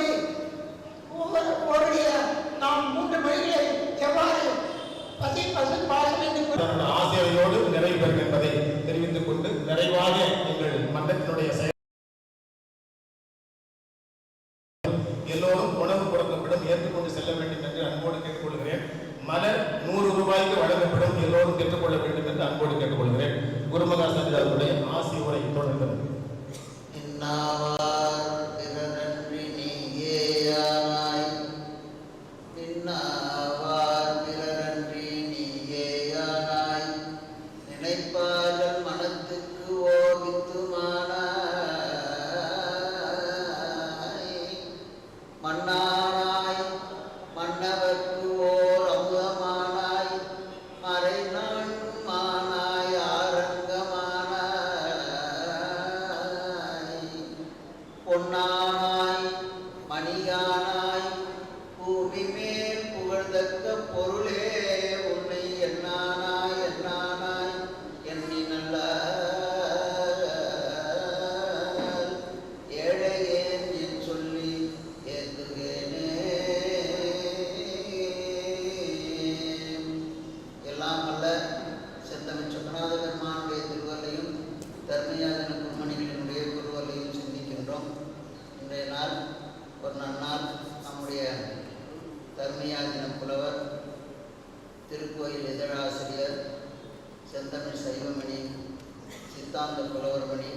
கொண்டு ஒவ்வொரு நாம் மூன்று மொழிகளை எவ்வாறு பசி பசு பாசம் தெரிவித்துக் கொண்டு நிறைவாக எங்கள் மன்றத்தினுடைய புலவர்மணி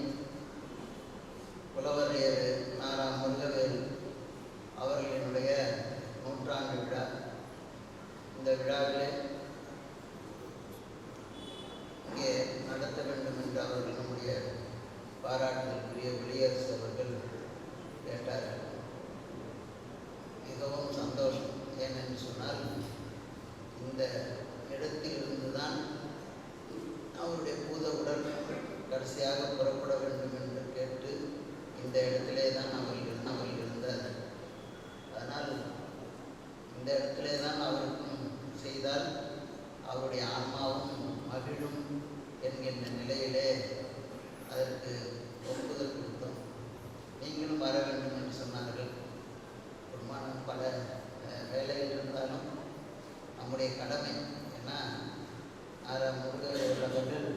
புலவர் ஏறு நாராம் முருகவேல் அவர்களினுடைய நூற்றாண்டு விழா. இந்த விழாவிலே இங்கே நடத்த வேண்டும் என்று அவர்கள் நம்முடைய பாராட்டுதலுக்குரிய வெளியரசு அவர்கள் கேட்டார்கள். மிகவும் சந்தோஷம். ஏனென்று சொன்னால் இந்த இடத்திலிருந்து தான் அவருடைய பூத உடல் கடைசியாக புறப்பட வேண்டும் என்று கேட்டு இந்த இடத்திலே தான் அவர்கள் அவர் இருந்தார் அதனால் இந்த இடத்திலே தான் அவருக்கும் செய்தால் அவருடைய ஆன்மாவும் மகிழும் என்கின்ற நிலையிலே அதற்கு ஒப்புதல் கொடுத்தோம். நீங்களும் வர வேண்டும் என்று சொன்னார்கள். குடும்பம் பல வேலைகள் இருந்தாலும் நம்முடைய கடமை ஏன்னா அதில் முருகர் அவர்கள்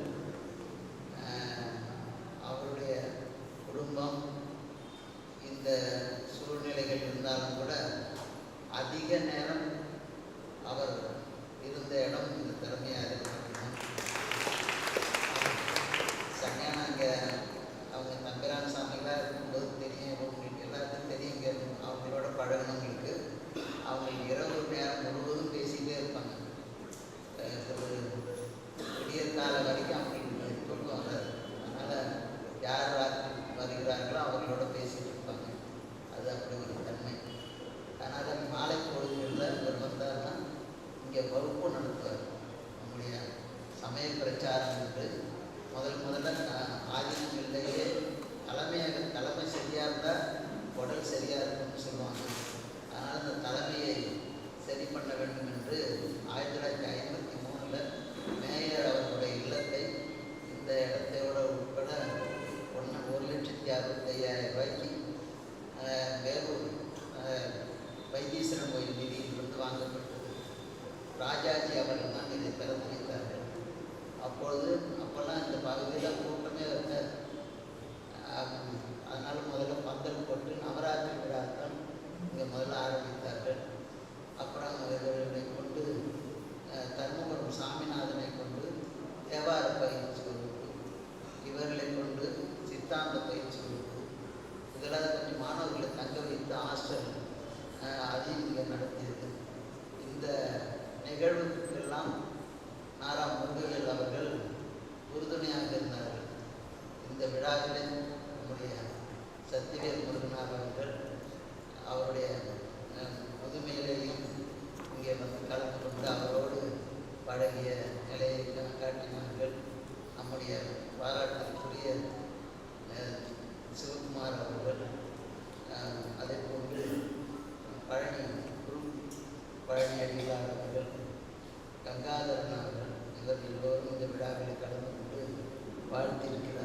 ஆசிரியர் சிவகுமார் அவர்கள் அதே போன்று பழனி பழனி அடிகளார் அவர்கள் கங்காதரன் அவர்கள் இவர்கள் எல்லோரும் இந்த விழாவில் கலந்து கொண்டு வாழ்த்திருக்கிறார்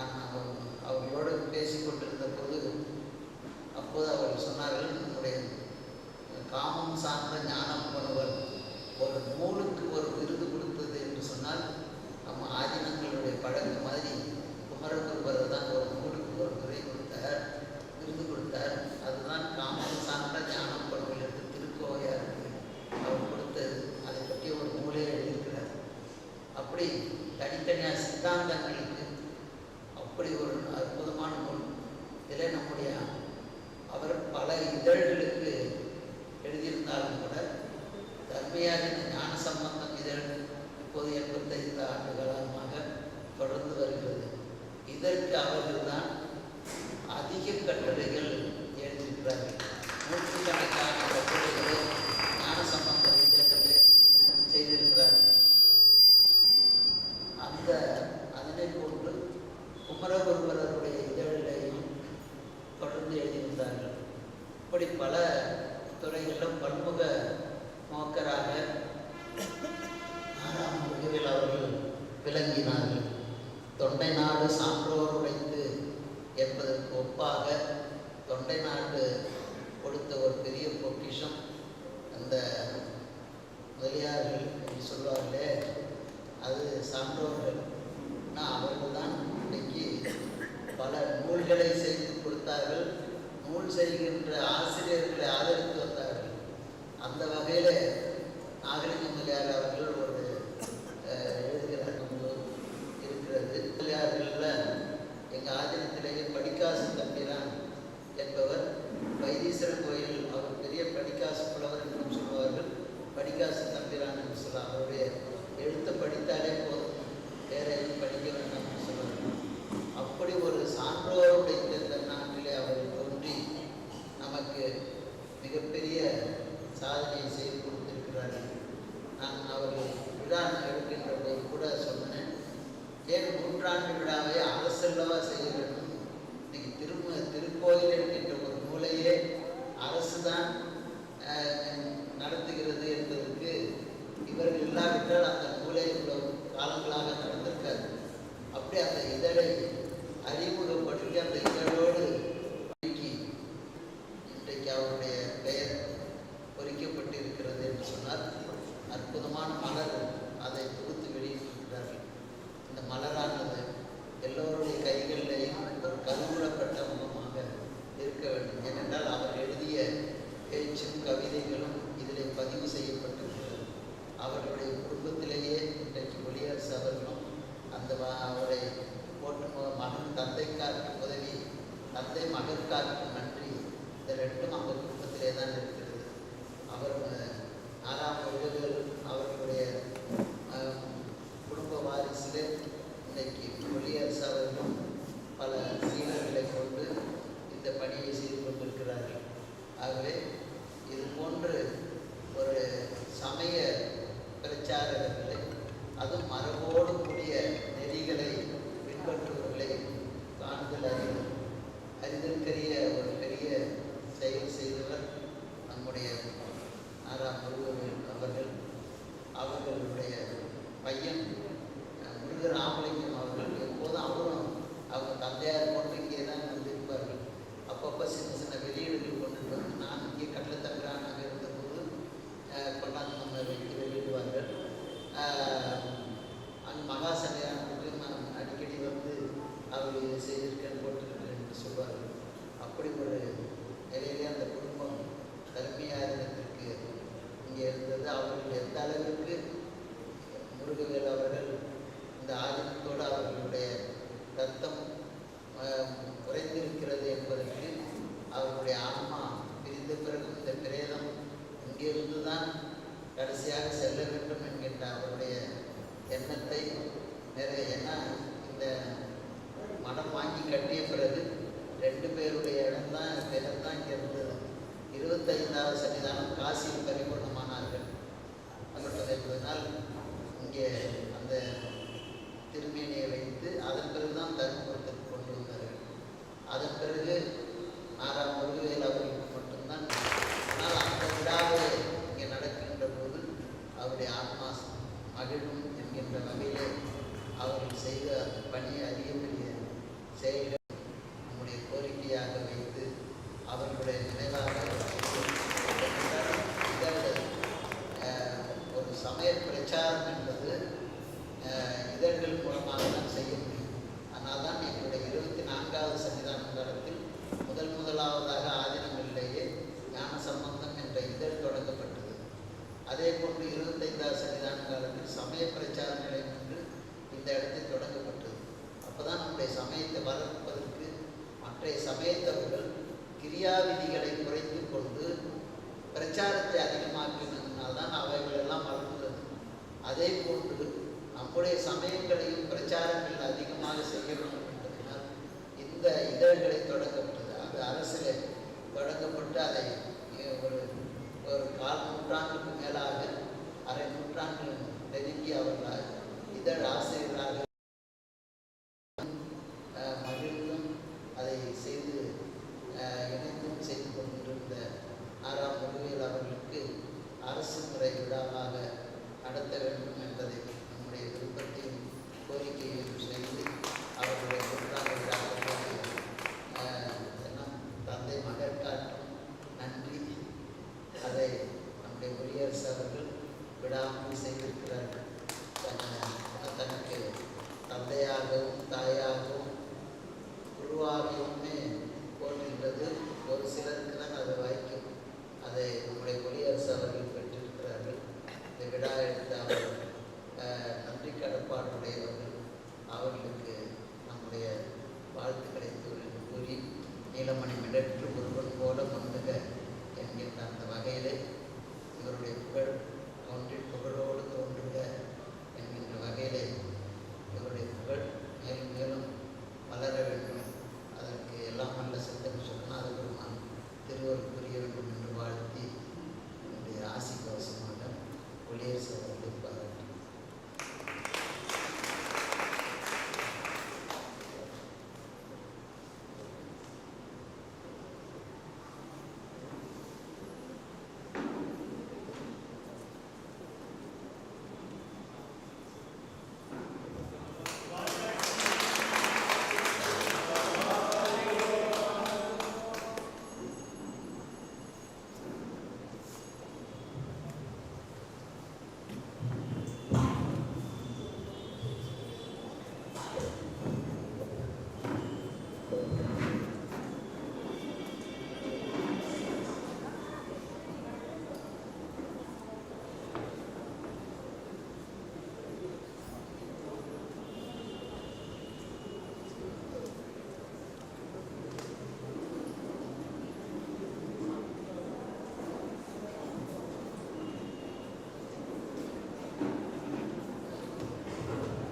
நான் அவர்களோடு பேசி கொண்டிருந்த போது அப்போது அவர்கள் சொன்னார்கள் நம்முடைய காமம் சார்ந்த ஞானம் கொண்டவர் ஒரு நூலுக்கு ஒரு விருது கொடுத்தது என்று சொன்னால் நம்ம ஆதினங்களுடைய பழக்க மாதிரி இதற்கு அவர்கள்தான் அதிக கட்டுரைகள் எழுதியிருக்கிறார்கள். நூற்றுக்கணக்கான கட்டுரைகளை ஞான சம்பந்த இதற்கு செய்திருக்கிறார்கள். அந்த அதனை போன்று குமரகுருவர் அவருடைய இதழிலையும் தொடர்ந்து எழுதியிருந்தார்கள். இப்படி பல துறைகளிலும் பன்முக நோக்கராக நாராம் முகவில் அவர்கள் விளங்கினார்கள். நாடு சான்றோர் உழைத்து என்பதற்கு ஒப்பாக தொண்டை நாடு கொடுத்த ஒரு பெரிய பொக்கிஷம் அந்த முதலியார்கள் என்று சொல்வார்களே அது சான்றோர்கள். அவர்கள் தான் இன்னைக்கு பல நூல்களை செய்து கொடுத்தார்கள். நூல் செய்கின்ற படிகாசு தம்பிரான்னு சொல்லலாம் அவருடைய எழுத்தை படித்தாலே போதும். வேற எதுவும் அமெரிக்காவுக்கு நன்றி. இந்த ரெண்டும் அந்த குடும்பத்திலே தான் இருக்கிறது அவர் அதே போன்று இருபத்தைந்தாவது சன்னிதான காலத்தில் சமய பிரச்சார நிலையம் என்று இந்த இடத்தில் தொடங்கப்பட்டது. அப்போதான் நம்முடைய சமயத்தை வளர்ப்பதற்கு மற்றைய சமயத்தவர்கள் கிரியா விதிகளை குறைத்து கொண்டு பிரச்சாரத்தை அதிகமாக்கினால் தான் அவைகளெல்லாம் வளர்ந்தது. அதே போன்று நம்முடைய சமயங்களையும் பிரச்சாரங்கள் அதிகமாக செய்ய வேண்டும் என்பதனால் இந்த இதழ்களை தொடங்கப்பட்டது. அது அரசில் தொடங்கப்பட்டு அதை ஒரு ஒரு கால் நூற்றாண்டுக்கு மேலாக அரை நூற்றாண்டு நெருங்கி அவர்கள் இதழ் ஆசிரியர்களாக uh,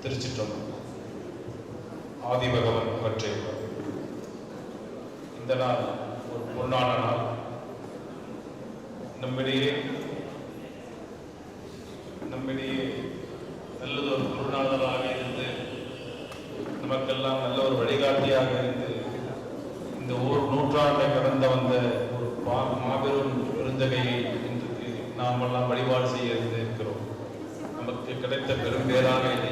திருச்சிற்றம்பலம். ஆதிபகவன் பற்றிய இந்த நாள் ஒரு பொன்னான நாள். நம்மிடையே நம்மிடையே நல்லதொரு குருநாதனாக இருந்து நமக்கெல்லாம் நல்ல ஒரு வழிகாட்டியாக இருந்து இந்த ஒரு நூற்றாண்டை கடந்த வந்த ஒரு மாபெரும் பெருந்தகையை இன்றைக்கு நாமெல்லாம் வழிபாடு செய்ய இருந்து இருக்கிறோம். நமக்கு கிடைத்த பெரும் பேராக இதை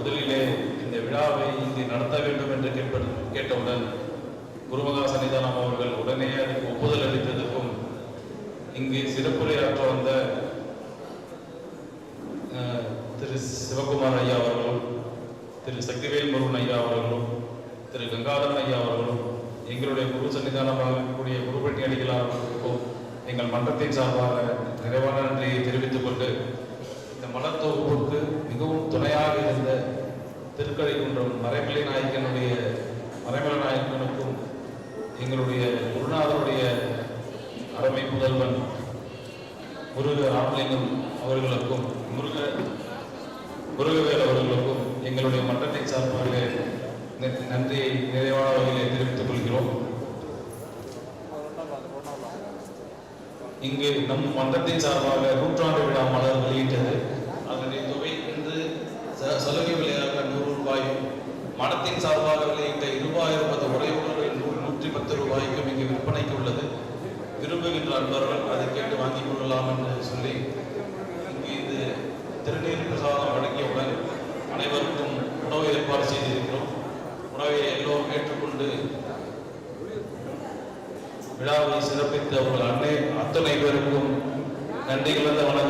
முதலிலே இந்த விழாவை இங்கு நடத்த வேண்டும் என்று கேட்பது கேட்டவுடன் குருமகா சன்னிதானம் அவர்கள் உடனே அதுக்கு ஒப்புதல் அளித்ததற்கும் இங்கு சிறப்புரையாற்ற வந்த அஹ், திரு சிவகுமார் ஐயா அவர்களும் திரு சக்திவேல் முருகன் ஐயா அவர்களும் திரு கங்காதரன் ஐயா அவர்களும் எங்களுடைய குரு சன்னிதானமாக இருக்கக்கூடிய குருபட்டி அடிகளார் அவர்களுக்கும் எங்கள் மன்றத்தின் சார்பாக நிறைவான நன்றியை தெரிவித்துக் கொண்டு இந்த மலத்தொகுப்புக்கு மிகவும் துணையாக இருந்த திருக்கடைக்குன்றம் மறைமலை நாயக்கனுடைய மறைமலை நாயக்கனுக்கும் எங்களுடைய குருநாதருடைய அருமை முதல்வன் முருக ராமலிங்கம் அவர்களுக்கும் முருக முருகவேல் அவர்களுக்கும் எங்களுடைய மன்றத்தை சார்பாக நன்றியை நிறைவான வகையிலே தெரிவித்துக் கொள்கிறோம். இங்கு நம் மன்றத்தின் சார்பாக நூற்றாண்டு விழா மலர் வெளியிட்டது. சலுகை விலையாக நூறு ரூபாயும் மனத்தின் சார்பாக வெளியிட்ட இருபாயிரம் பத்து உரையுடன் நூற்றி பத்து ரூபாய்க்கும் இங்கு விற்பனைக்கு உள்ளது. விரும்புகின்ற அன்பர்கள் அதை கேட்டு வாங்கிக் கொள்ளலாம் என்று சொல்லி இங்கு இது திருநீர் பிரசாதம் வழங்கியவுடன் அனைவருக்கும் உணவு ஏற்பாடு செய்திருக்கிறோம். உணவை எல்லோரும் ஏற்றுக்கொண்டு விழாவை சிறப்பித்த உங்கள் அன்னை அத்தனை பேருக்கும் நன்றி கலந்த வணக்கம்.